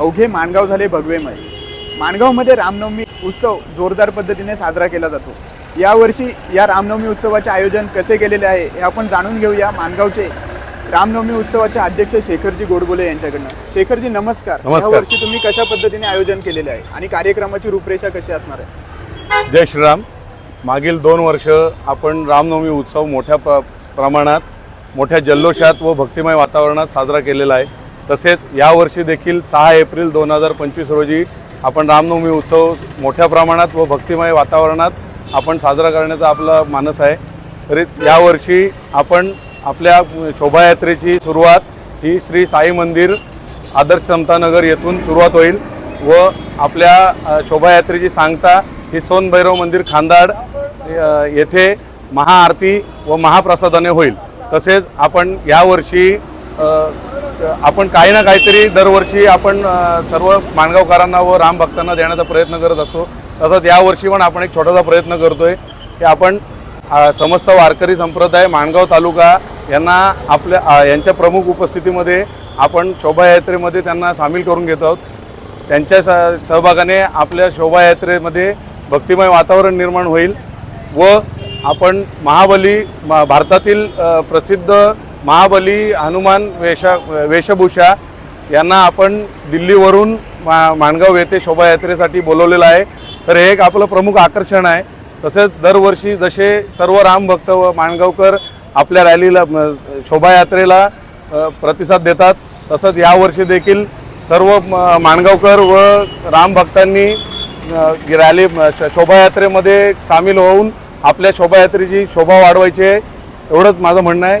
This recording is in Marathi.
अवघे माणगाव झाले भगवेमय. माणगावमध्ये रामनवमी उत्सव जोरदार पद्धतीने साजरा केला जातो. यावर्षी या रामनवमी उत्सवाचे आयोजन कसे केलेले आहे हे आपण जाणून घेऊया माणगावचे रामनवमी उत्सवाचे अध्यक्ष शेखरजी गोडबोले यांच्याकडनं. शेखरजी नमस्कार. यावर्षी तुम्ही कशा पद्धतीने आयोजन केलेले आहे आणि कार्यक्रमाची रूपरेषा कशी असणार आहे? जय श्रीराम. मागील दोन वर्ष आपण रामनवमी उत्सव मोठ्या प्र प्रमाणात मोठ्या जल्लोषात व भक्तिमय वातावरणात साजरा केलेला आहे. तसेच यावर्षी देखील सहा एप्रिल दोन हजार पंचवीस रोजी आपण रामनवमी उत्सव मोठ्या प्रमाणात व भक्तिमय वातावरणात आपण साजरा करण्याचा आपला मानस आहे. तरी यावर्षी आपण आपल्या शोभायात्रेची सुरुवात ही श्री साई मंदिर आदर्श समतानगर येथून सुरुवात होईल व आपल्या शोभायात्रेची सांगता ही सोनभैरव मंदिर खांदाड येथे महाआरती व महाप्रसादाने होईल. तसेच आपण यावर्षी आपण काही ना काहीतरी दरवर्षी आपण सर्व माणगावकरांना व राम भक्तांना देण्याचा प्रयत्न करत असतो. तसंच यावर्षी पण आपण एक छोटासा प्रयत्न करतोय की आपण समस्त वारकरी संप्रदाय माणगाव तालुका यांना आपल्या यांच्या प्रमुख उपस्थितीमध्ये आपण शोभायात्रेमध्ये त्यांना सामील करून घेत आहोत. त्यांच्या स सहभागाने आपल्या शोभायात्रेमध्ये भक्तिमय वातावरण निर्माण होईल व आपण महाबली म- भारतातील प्रसिद्ध महाबली हनुमान वेशा वेशभूषा यांना आपण दिल्लीवरून मा माणगाव येथे शोभायात्रेसाठी बोलवलेलं आहे. तर हे एक आपलं प्रमुख आकर्षण आहे. तसेच दरवर्षी जसे सर्व रामभक्त व माणगावकर आपल्या रॅलीला शोभायात्रेला प्रतिसाद देतात तसंच यावर्षी देखील सर्व म- माणगावकर व रामभक्तांनी रॅली श- शोभायात्रेमध्ये सामील होऊन आपल्या शोभायात्रेची शोभा वाढवायची आहे. एवढंच माझं म्हणणं आहे.